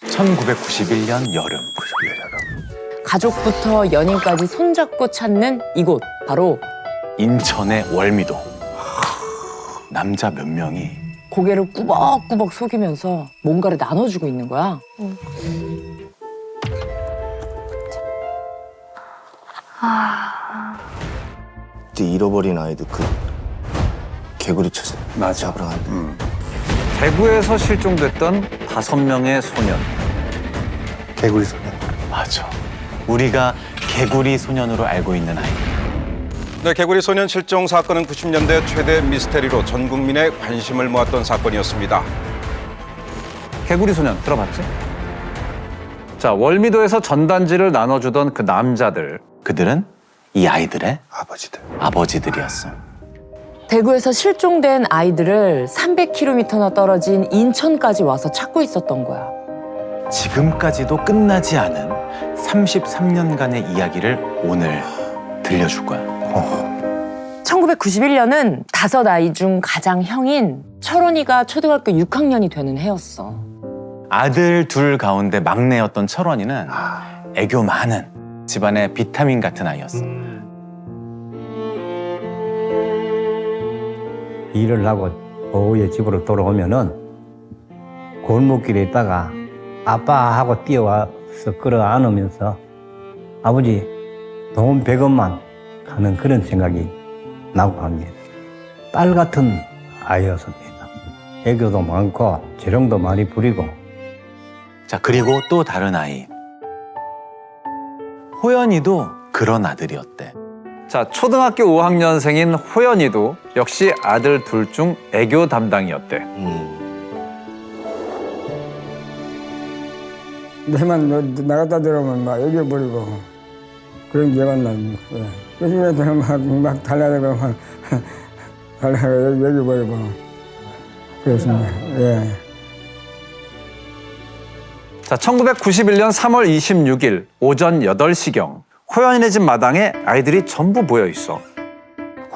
1991년 여름. 91년 여름. 가족부터 연인까지 손잡고 찾는 이곳 바로 인천의 월미도. 남자 몇 명이 고개를 꾸벅꾸벅 속이면서 뭔가를 나눠주고 있는 거야. 그때 잃어버린 아이들 그 개구리 쳐서 잡으러 가는데 대구에서 실종됐던 다섯 명의 소년. 개구리 소년 맞아. 우리가 개구리 소년으로 알고 있는 아이. 네, 개구리 소년 실종 사건은 90년대 최대 미스테리로 전 국민의 관심을 모았던 사건이었습니다. 개구리 소년 들어봤지? 자, 월미도에서 전단지를 나눠주던 그 남자들. 그들은 이 아이들의 아버지들 아버지들이었어. 대구에서 실종된 아이들을 300km나 떨어진 인천까지 와서 찾고 있었던 거야. 지금까지도 끝나지 않은 33년간의 이야기를 오늘 들려줄 거야. 1991년은 다섯 아이 중 가장 형인 철원이가 초등학교 6학년이 되는 해였어. 아들 둘 가운데 막내였던 철원이는 애교 많은 집안의 비타민 같은 아이였어. 일을 하고 오후에 집으로 돌아오면은 골목길에 있다가 아빠 하고 뛰어와서 끌어안으면서 아버지 돈 100원만 하는 그런 생각이 나고 합니다. 딸 같은 아이였습니다. 애교도 많고 재롱도 많이 부리고 자, 그리고 또 다른 아이. 호연이도 그런 아들이었대. 자, 초등학교 5학년생인 호연이도 역시 아들 둘 중 애교 담당이었대. 음. 내만 너- 나갔다 들어오면 막 이겨버리고 그런 기억이 납니다. 예. 요즘에도 막, 막 달라들고 막 달라들고 이겨버리고 그랬습니다. 예. 자, 1991년 3월 26일 오전 8시경 호연이네 집 마당에 아이들이 전부 모여 있어.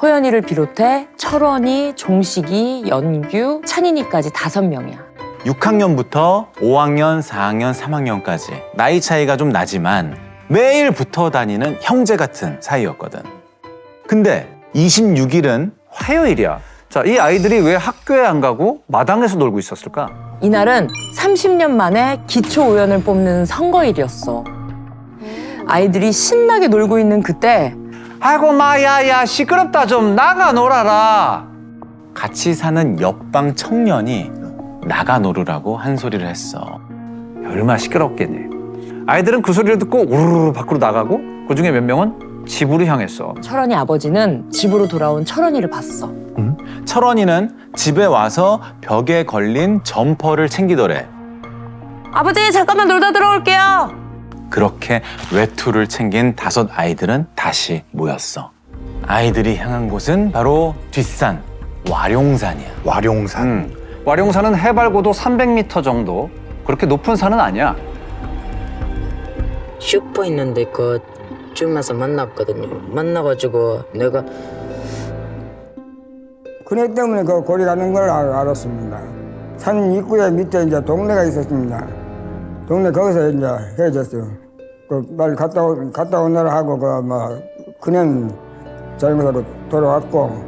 호연이를 비롯해 철원이, 종식이, 연규, 찬인이까지 다섯 명이야. 6학년부터 5학년, 4학년, 3학년까지 나이 차이가 좀 나지만 매일 붙어 다니는 형제 같은 사이였거든. 근데 26일은 화요일이야. 자, 이 아이들이 왜 학교에 안 가고 마당에서 놀고 있었을까? 이날은 30년 만에 기초 의원을 뽑는 선거일이었어. 아이들이 신나게 놀고 있는 그때 아이고 마야야 시끄럽다 좀 나가 놀아라. 같이 사는 옆방 청년이 나가 놀으라고 한 소리를 했어. 얼마나 시끄럽겠니. 아이들은 그 소리를 듣고 우르르 밖으로 나가고 그 중에 몇 명은 집으로 향했어. 철원이 아버지는 집으로 돌아온 철원이를 봤어. 철원이는 집에 와서 벽에 걸린 점퍼를 챙기더래. 아버지 잠깐만 놀다 들어올게요. 그렇게 외투를 챙긴 다섯 아이들은 다시 모였어. 아이들이 향한 곳은 바로 뒷산 와룡산이야. 와룡산 음, 와룡산은 해발 고도 300m 정도. 그렇게 높은 산은 아니야. 슈퍼 있는데 그 쯤에서 만났거든요. 만나가지고 내가 그네 때문에 그 고리 가는 걸 알- 알았습니다. 산 입구에 밑에 이제 동네가 있었습니다. 동네 거기서 이제 헤어졌어요. 그말 갔다 오, 갔다 오느라 하고 그막 그는 잘못하고 돌아왔고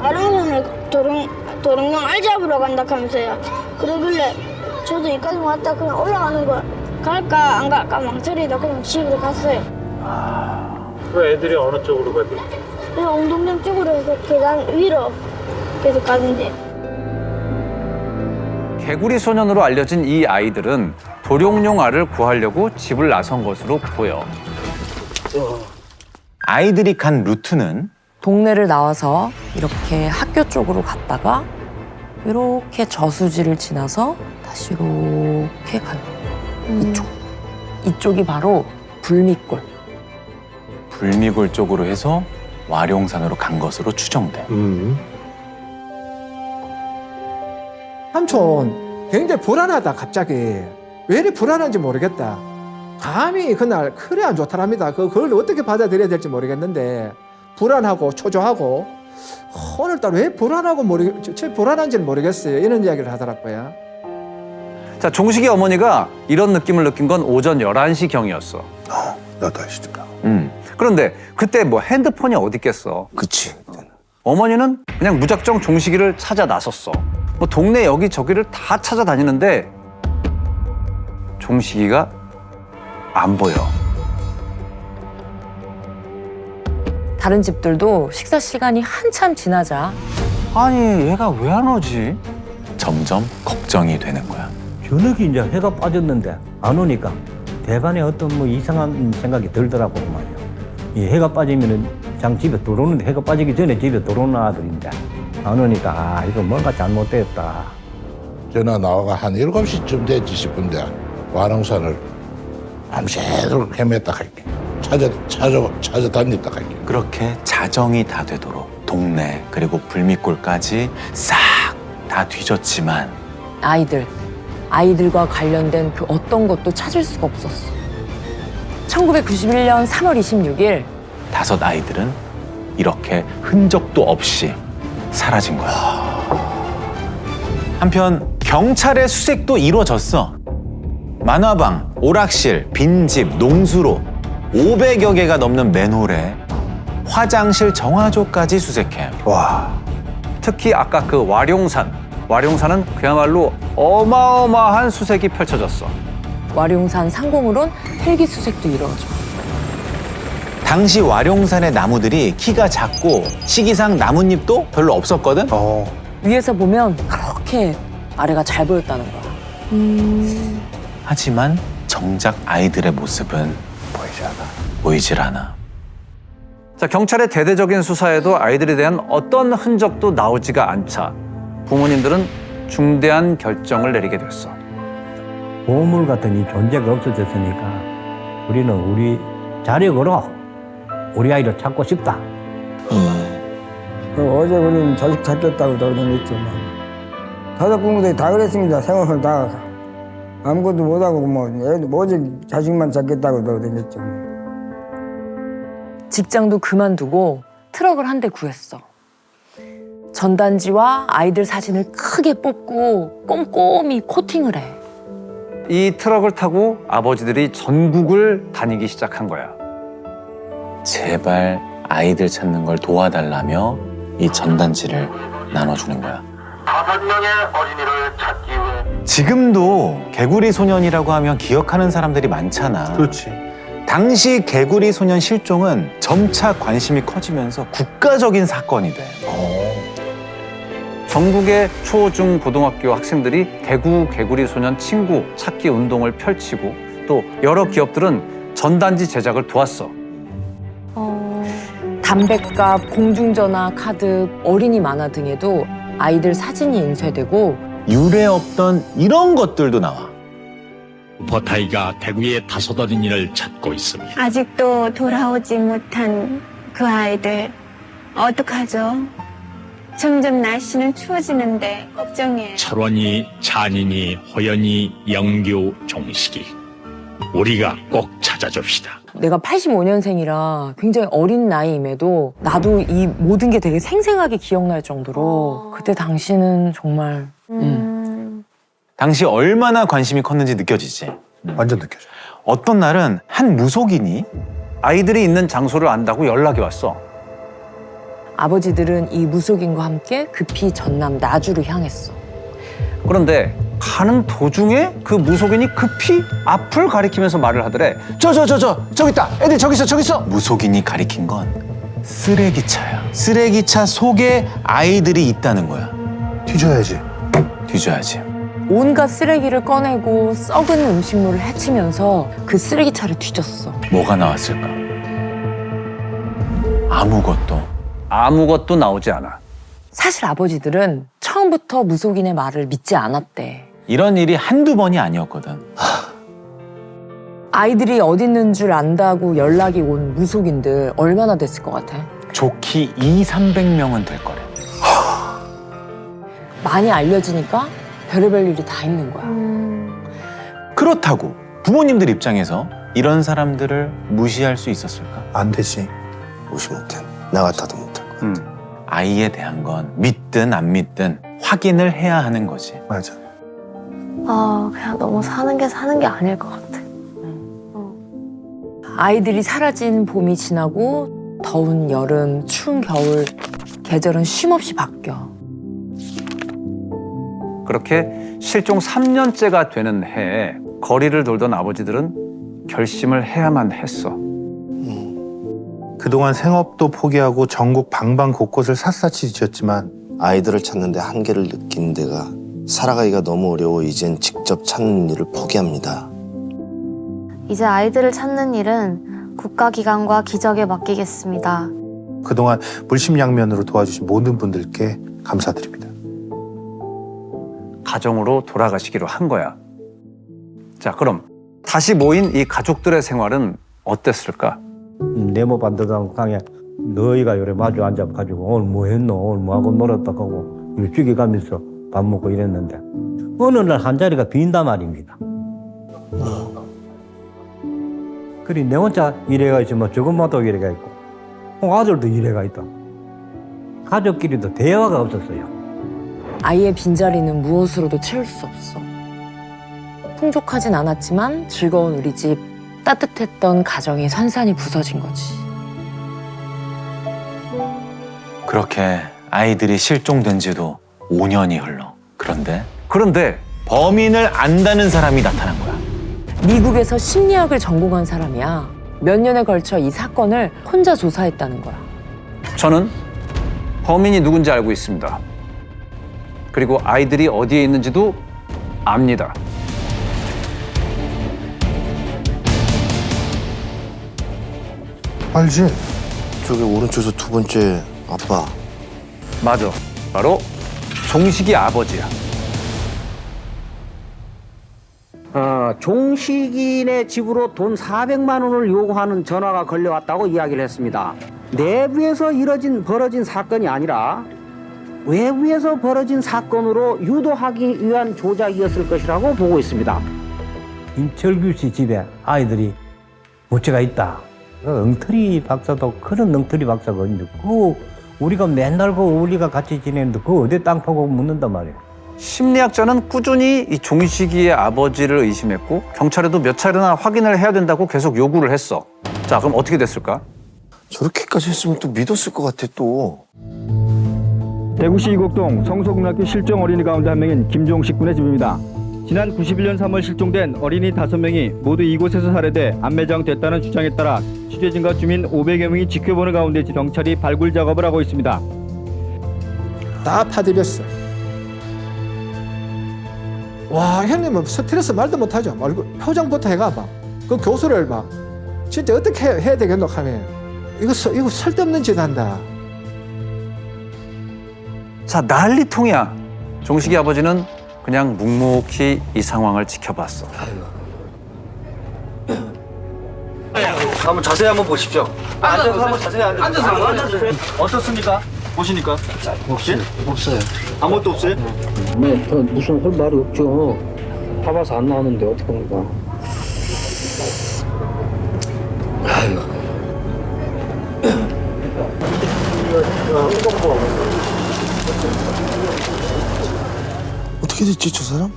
아르고는 도롱 도롱뇽 알 잡으러 간다 하면서요. 그러길래 저도 여기까지 왔다 그냥 올라가는 거 갈까 안 갈까 망설이다 그냥 집으로 갔어요. 그 애들이 어느 쪽으로 가지? 그냥 엉덩이 쪽으로 해서 계단 위로 계속 가는데 개구리 소년으로 알려진 이 아이들은 도룡뇽 알을 구하려고 집을 나선 것으로 보여. 아이들이 간 루트는 동네를 나와서 이렇게 학교 쪽으로 갔다가 이렇게 저수지를 지나서 다시 이렇게 가요. 이쪽. 이쪽이 바로 불미골. 불미골 쪽으로 해서 와룡산으로 간 것으로 추정돼. 삼촌 굉장히 불안하다 갑자기 왜 이리 불안한지 모르겠다 감이 그날 그래 안 좋더랍니다 그- 그걸 어떻게 받아들여야 될지 모르겠는데 불안하고 초조하고 오늘따라 왜 불안하고 모르 저- 저 불안한지는 모르겠어요 이런 이야기를 하더라고요 자, 종식이 어머니가 이런 느낌을 느낀 건 오전 11시 경이었어. 어, 나도 아시더라. 음. 그런데 그때 뭐 핸드폰이 어디 있겠어. 그치. 어머니는 그냥 무작정 종식이를 찾아 나섰어. 뭐 동네 여기저기를 다 찾아다니는데 종식이가 안 보여. 다른 집들도 식사 시간이 한참 지나자 아니 얘가 왜 안 오지? 점점 걱정이 되는 거야. 저녁이 이제 해가 빠졌는데 안 오니까 대반에 어떤 뭐 이상한 생각이 들더라고 말이야. 이 해가 빠지면은 장 집에 들어오는데 해가 빠지기 전에 집에 들어오는 아들인데 안 오니까 아 이거 뭔가 잘못됐다. 전화 나와가 한 7시쯤 됐지 싶은데 와랑산을 밤새도록 헤맸다 할게. 찾아, 찾아, 찾아다녔다 할게. 그렇게 자정이 다 되도록 동네 그리고 불미골까지 싹 다 뒤졌지만 아이들, 아이들과 관련된 그 어떤 것도 찾을 수가 없었어. 1991년 3월 26일 다섯 아이들은 이렇게 흔적도 없이 사라진 거야. 한편 경찰의 수색도 이루어졌어. 만화방, 오락실, 빈집, 농수로 500여 개가 넘는 맨홀에 화장실 정화조까지 수색해. 와. 특히 아까 그 와룡산. 와룡산은 그야말로 어마어마한 수색이 펼쳐졌어. 와룡산 상공으론 헬기 수색도 이루어져. 당시 와룡산의 나무들이 키가 작고 시기상 나뭇잎도 별로 없었거든. 어. 위에서 보면 그렇게 아래가 잘 보였다는 거야. 하지만 정작 아이들의 모습은 보이지 않아. 보이질 않아. 자, 경찰의 대대적인 수사에도 아이들에 대한 어떤 흔적도 나오지가 않자 부모님들은 중대한 결정을 내리게 됐어. 보물 같은 이 존재가 없어졌으니까 우리는 우리 자력으로 우리 아이를 찾고 싶다. 그 어제 우리는 자식 찾겠다고 그러했지만 다섯 부모들이 다 그랬습니다. 생활을 다 아무것도 못하고 뭐 애들 오직 자식만 찾겠다고 그러했죠. 직장도 그만두고 트럭을 한 대 구했어. 전단지와 아이들 사진을 크게 뽑고 꼼꼼히 코팅을 해. 이 트럭을 타고 아버지들이 전국을 다니기 시작한 거야. 제발 아이들 찾는 걸 도와달라며 이 전단지를 나눠주는 거야. 다섯 명의 어린이를 찾기 위해 지금도 개구리 소년이라고 하면 기억하는 사람들이 많잖아. 그렇지. 당시 개구리 소년 실종은 점차 관심이 커지면서 국가적인 사건이 돼. 전국의 초, 중, 고등학교 학생들이 대구 개구리 소년 친구 찾기 운동을 펼치고 또 여러 기업들은 전단지 제작을 도왔어. 담뱃값, 공중전화, 카드, 어린이 만화 등에도 아이들 사진이 인쇄되고 유례 없던 이런 것들도 나와. 버타이가 대구의 다섯 어린이를 찾고 있습니다. 아직도 돌아오지 못한 그 아이들 어떡하죠? 점점 날씨는 추워지는데 걱정이에요. 철원이, 찬인이, 호연이, 영규, 종식이. 우리가 꼭 찾아줍시다. 내가 85년생이라 굉장히 어린 나이임에도 나도 이 모든 게 되게 생생하게 기억날 정도로 그때 당시는 정말 음. 당시 얼마나 관심이 컸는지 느껴지지. 완전 느껴져. 어떤 날은 한 무속인이 아이들이 있는 장소를 안다고 연락이 왔어. 아버지들은 이 무속인과 함께 급히 전남 나주로 향했어. 그런데 가는 도중에 그 무속인이 급히 앞을 가리키면서 말을 하더래. 저 저 저 저 저기 있다. 애들 저기 있어 저기 있어. 무속인이 가리킨 건 쓰레기차야. 쓰레기차 속에 아이들이 있다는 거야. 뒤져야지. 뒤져야지. 온갖 쓰레기를 꺼내고 썩은 음식물을 해치면서 그 쓰레기차를 뒤졌어. 뭐가 나왔을까? 아무것도. 아무것도 나오지 않아. 사실 아버지들은 처음부터 무속인의 말을 믿지 않았대. 이런 일이 한두 번이 아니었거든. 아이들이 어디 있는 줄 안다고 연락이 온 무속인들 얼마나 됐을 것 같아? 좋기 2, 300명은 될 거래. 많이 알려지니까 별의별 일이 다 있는 거야. 그렇다고 부모님들 입장에서 이런 사람들을 무시할 수 있었을까? 안 되지. 무시 못해. 나 같아도 못할 거야. 아이에 대한 건 믿든 안 믿든 확인을 해야 하는 거지. 맞아. 아, 그냥 너무 사는 게 사는 게 아닐 것 같아. 아이들이 사라진 봄이 지나고 더운 여름, 추운 겨울 계절은 쉼없이 바뀌어. 그렇게 실종 3년째가 되는 해에 거리를 돌던 아버지들은 결심을 해야만 했어. 그동안 생업도 포기하고 전국 방방 곳곳을 샅샅이 뒤졌지만 아이들을 찾는데 한계를 느낀 데가 살아가기가 너무 어려워 이젠 직접 찾는 일을 포기합니다. 이제 아이들을 찾는 일은 국가기관과 기적에 맡기겠습니다. 그동안 물심양면으로 도와주신 모든 분들께 감사드립니다. 가정으로 돌아가시기로 한 거야. 자, 그럼 다시 모인 이 가족들의 생활은 어땠을까? 네모 반듯한 강에 너희가 요래 마주 앉아가지고 오늘 뭐 했노? 오늘 뭐 하고 놀았다 하고 일주기 가면서 밥 먹고 이랬는데 어느 날 한 자리가 빈단 말입니다. 그리 내 혼자 일해가 있지만 저것마도 일해가 있고 어, 아들도 일해가 있다. 가족끼리도 대화가 없었어요. 아이의 빈자리는 무엇으로도 채울 수 없어. 풍족하진 않았지만 즐거운 우리 집, 따뜻했던 가정이 산산이 부서진 거지. 그렇게 아이들이 실종된 지도 5년이 흘러. 그런데 그런데 범인을 안다는 사람이 나타난 거야. 미국에서 심리학을 전공한 사람이야. 몇 년에 걸쳐 이 사건을 혼자 조사했다는 거야. 저는 범인이 누군지 알고 있습니다. 그리고 아이들이 어디에 있는지도 압니다. 알지? 저기 오른쪽에서 두 번째 아빠. 맞아. 바로 종식이 아버지야. 어, 종식인의 집으로 돈 400만 원을 요구하는 전화가 걸려왔다고 이야기를 했습니다. 내부에서 이뤄진 벌어진 사건이 아니라 외부에서 벌어진 사건으로 유도하기 위한 조작이었을 것이라고 보고 있습니다. 임철규 씨 집에 아이들이 모체가 있다. 그 엉터리 박사도 그런 엉터리 박사가 있는데 그 우리가 맨날 그 우리가 같이 지내는데 그 어디 땅 파고 묻는단 말이에요. 심리학자는 꾸준히 이 종식이의 아버지를 의심했고 경찰에도 몇 차례나 확인을 해야 된다고 계속 요구를 했어. 자, 그럼 어떻게 됐을까? 저렇게까지 했으면 또 믿었을 것 같아 또. 대구시 이곡동 성소국락교 실종 어린이 가운데 한 명인 김종식 군의 집입니다. 지난 91년 3월 실종된 어린이 5명이 모두 이곳에서 살해돼 안매장됐다는 주장에 따라 취재진과 주민 500여 명이 지켜보는 가운데 경찰이 발굴 작업을 하고 있습니다. 다 파들였어. 와, 형님은 스트레스 말도 못하죠. 얼굴 표정부터 해가 봐. 그 교수를 봐. 진짜 어떻게 해- 해야 되겠노 하면 이거 서- 이거 쓸데없는 짓 한다. 자, 난리통이야. 종식이 아버지는 그냥 묵묵히 이 상황을 지켜봤어. 한번 자세히 한번 보십시오. 앉아서 한번 자세히 앉아. 앉아서 한번 앉아주세요. 어떻습니까? 보시니까? 없어요. 없어요. 아무것도 없어요? 네, 저 무슨 할 말이 없죠. 봐봐서 안 나오는데 어떻게 합니까? 됐지 저 사람?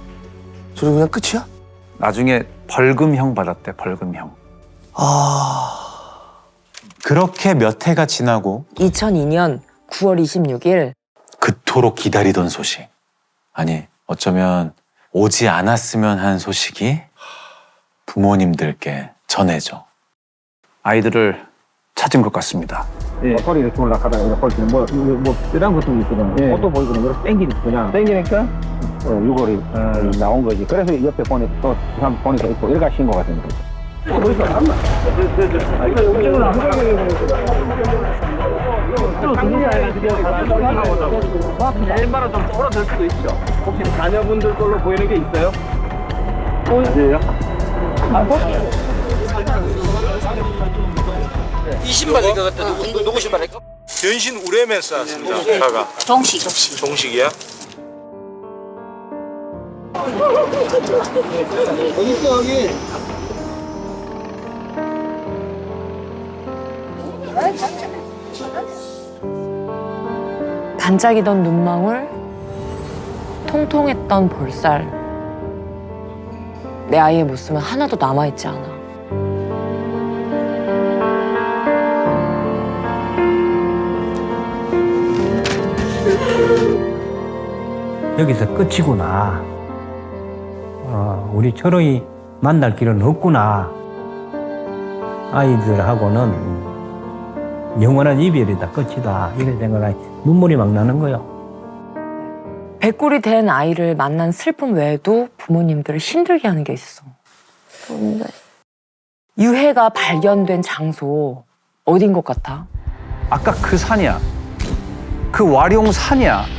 저래 그냥 끝이야? 나중에 벌금형 받았대, 벌금형. 그렇게 몇 해가 지나고 2002년 9월 26일 그토록 기다리던 소식. 아니, 어쩌면 오지 않았으면 하는 소식이 부모님들께 전해져. 아이들을 찾은 것 같습니다. 예. 허리 이렇게 올라가다 이렇게 볼 때는 뭐, 이거 뭐, 이런 것도 있거든. 예. 옷도 보이거든. 이렇게 땡기니까 그냥. 땡기니까, 어, 유골이 어, 나온 거지. 그래서 옆에 보니, 또, 사람 보니까 있고, 이렇게 신것 같은 거지. 일마로 좀 줄어들 수도 있죠. 혹시 자녀분들 걸로 보이는 게 있어요? 어디에요? 아, 뭐? 이 신발일 것 같아. 누구, 누구 신발일까? 변신 우레맨스 왔습니다. 가가. 종식, 종식. 종식이야? 어디 있어, 여기? 반짝이던 눈망울, 통통했던 볼살, 내 아이의 모습은 하나도 남아있지 않아. 여기서 끝이구나. 어, 우리 철호이 만날 길은 없구나. 아이들하고는 영원한 이별이다, 끝이다. 이런 생각이 눈물이 막 나는 거요. 백골이 된 아이를 만난 슬픔 외에도 부모님들을 힘들게 하는 게 있어. 뭔데? 유해가 발견된 장소 어딘 것 같아? 아까 그 산이야. 그 와룡 산이야.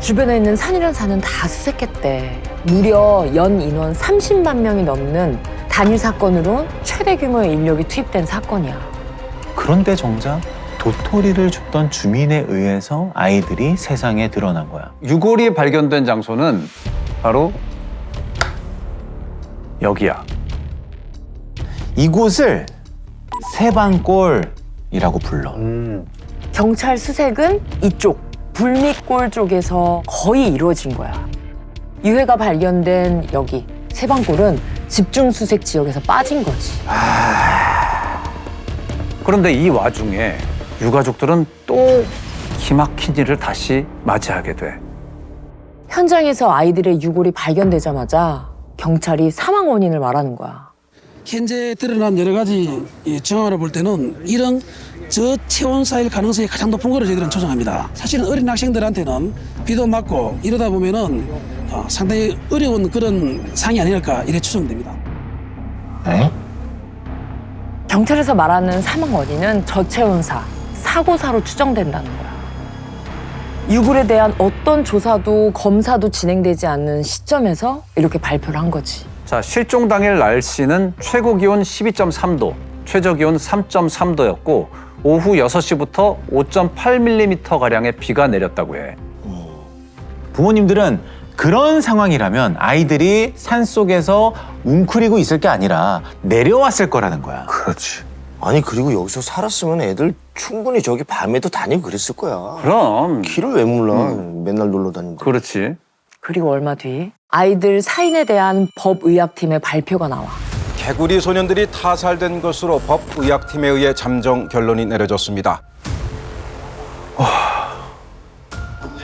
주변에 있는 산이란 산은 다 수색했대. 무려 연 인원 30만 명이 넘는 단일 사건으로 최대 규모의 인력이 투입된 사건이야. 그런데 정작 도토리를 줍던 주민에 의해서 아이들이 세상에 드러난 거야. 유골이 발견된 장소는 바로 여기야. 이곳을 세방골이라고 불러. 경찰 수색은 이쪽 불미골 쪽에서 거의 이루어진 거야. 유해가 발견된 여기 세방골은 집중 수색 지역에서 빠진 거지. 그런데 이 와중에 유가족들은 또 기막힌 일을 다시 맞이하게 돼. 현장에서 아이들의 유골이 발견되자마자 경찰이 사망 원인을 말하는 거야. 현재 드러난 여러 가지 이 정황을 볼 때는 이런 저체온사일 가능성이 가장 높은 거로 저희들은 조정합니다. 사실은 어린 학생들한테는 비도 맞고 이러다 보면은 어, 상당히 어려운 그런 상이 아닐까 이래 추정됩니다. 경찰에서 말하는 사망 원인은 저체온사, 사고사로 추정된다는 거야. 유골에 대한 어떤 조사도 검사도 진행되지 않는 시점에서 이렇게 발표를 한 거지. 자, 실종 당일 날씨는 최고 기온 12.3도, 최저 기온 3.3도였고 오후 6시부터 5.8mm 가량의 비가 내렸다고 해. 부모님들은 그런 상황이라면 아이들이 산 속에서 웅크리고 있을 게 아니라 내려왔을 거라는 거야. 그렇지. 아니 그리고 여기서 살았으면 애들 충분히 저기 밤에도 다니고 그랬을 거야. 그럼 길을 왜 몰라? 맨날 놀러 다니는데. 그렇지. 그리고 얼마 뒤 아이들 사인에 대한 법 의학팀의 발표가 나와. 개구리 소년들이 타살된 것으로 법의학팀에 의해 잠정 결론이 내려졌습니다.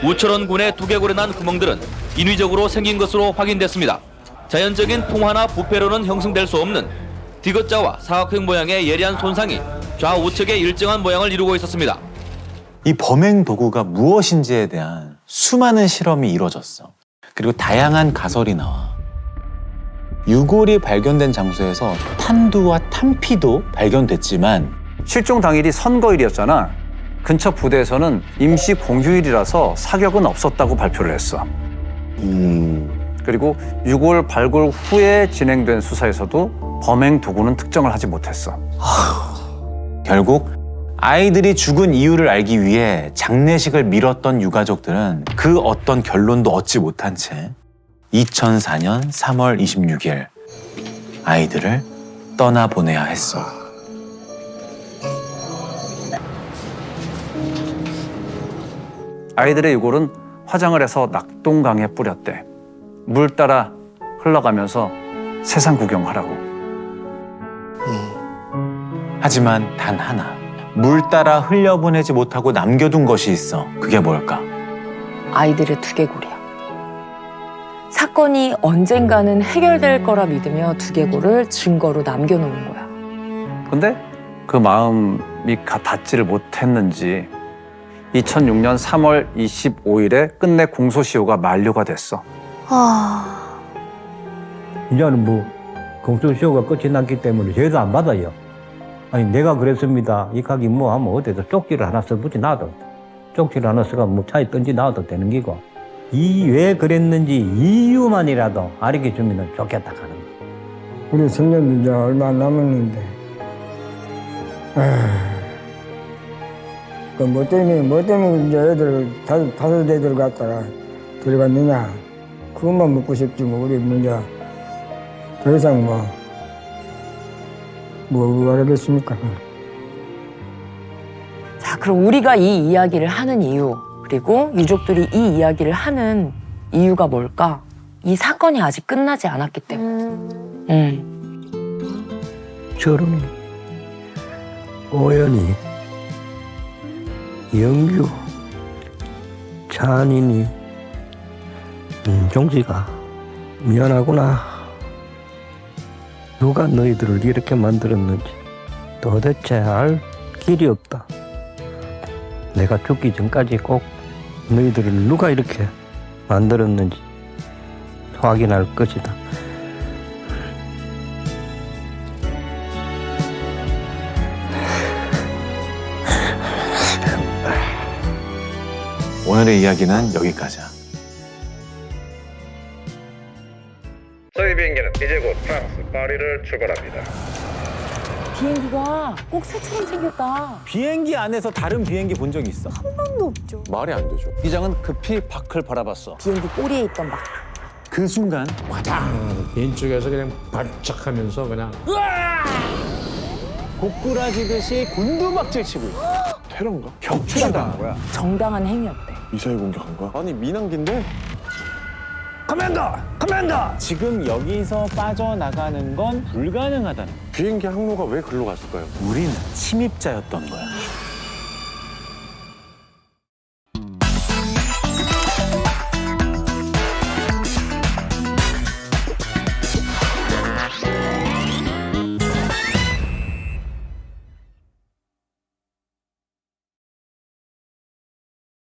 우철원 군의 두개골에 난 구멍들은 인위적으로 생긴 것으로 확인됐습니다. 자연적인 풍화나 부패로는 형성될 수 없는 디귿자와 사각형 모양의 예리한 손상이 좌우측에 일정한 모양을 이루고 있었습니다. 이 범행 도구가 무엇인지에 대한 수많은 실험이 이루어졌어. 그리고 다양한 가설이 나와. 유골이 발견된 장소에서 탄두와 탄피도 발견됐지만 실종 당일이 선거일이었잖아. 근처 부대에서는 임시 공휴일이라서 사격은 없었다고 발표를 했어. 그리고 유골 발굴 후에 진행된 수사에서도 범행 도구는 특정을 하지 못했어. 결국 아이들이 죽은 이유를 알기 위해 장례식을 미뤘던 유가족들은 그 어떤 결론도 얻지 못한 채 2004년 3월 26일 아이들을 떠나보내야 했어. 아이들의 유골은 화장을 해서 낙동강에 뿌렸대. 물 따라 흘러가면서 세상 구경하라고. 하지만 단 하나 물 따라 흘려보내지 못하고 남겨둔 것이 있어. 그게 뭘까? 아이들의 두개골이야. 사건이 언젠가는 해결될 거라 믿으며 두개골을 증거로 남겨놓은 거야. 근데 그 마음이 가- 닿지를 못했는지 2006년 3월 25일에 끝내 공소시효가 만료가 됐어. 아, 이제는 뭐 공소시효가 끝이 났기 때문에 죄도 안 받아요. 아니 내가 그랬습니다. 이 가기 뭐 하면 어디서 쪽지를 하나 써붙이 놔도 쪽지를 하나 써가 뭐 차에 던지 놔도 되는 기고 이 왜 그랬는지 이유만이라도 알게 주면 좋겠다 하는 거. 우리 청년도 이제 얼마 안 남았는데. 그뭐 때문에 뭐 때문에 이제 애들 다섯 다섯 애들 갖다가 들어갔느냐 그것만 묻고 싶지 뭐 우리 문제 더 이상 뭐뭐 말하겠습니까? 자, 그럼 우리가 이 이야기를 하는 이유, 그리고 유족들이 이 이야기를 하는 이유가 뭘까? 이 사건이 아직 끝나지 않았기 때문에. 음. 저런 오연이 영규 찬인이 음, 종지가 미안하구나 누가 너희들을 이렇게 만들었는지 도대체 알 길이 없다 내가 죽기 전까지 꼭 너희들을 누가 이렇게 만들었는지 확인할 것이다 오늘의 이야기는 여기까지야. 저희 비행기는 이제 곧 프랑스 파리를 출발합니다. 비행기가 꼭 새처럼 생겼다. 비행기 안에서 다른 비행기 본 적이 있어? 한 번도 없죠. 말이 안 되죠. 기장은 급히 밖을 바라봤어. 비행기 꼬리에 있던 막. 그 순간 과장 빈쪽에서 그냥 발작하면서 그냥 고꾸라지듯이 곤두박질 치고 있어. 테러인가? 격추당한 거야. 정당한 행위였대. 미사일 공격한 거야? 아니 민항기인데? 커맨더! 커맨더! 지금 여기서 빠져나가는 건 불가능하다는 비행기 항로가 왜 글로 갔을까요? 우리는 침입자였던 거야.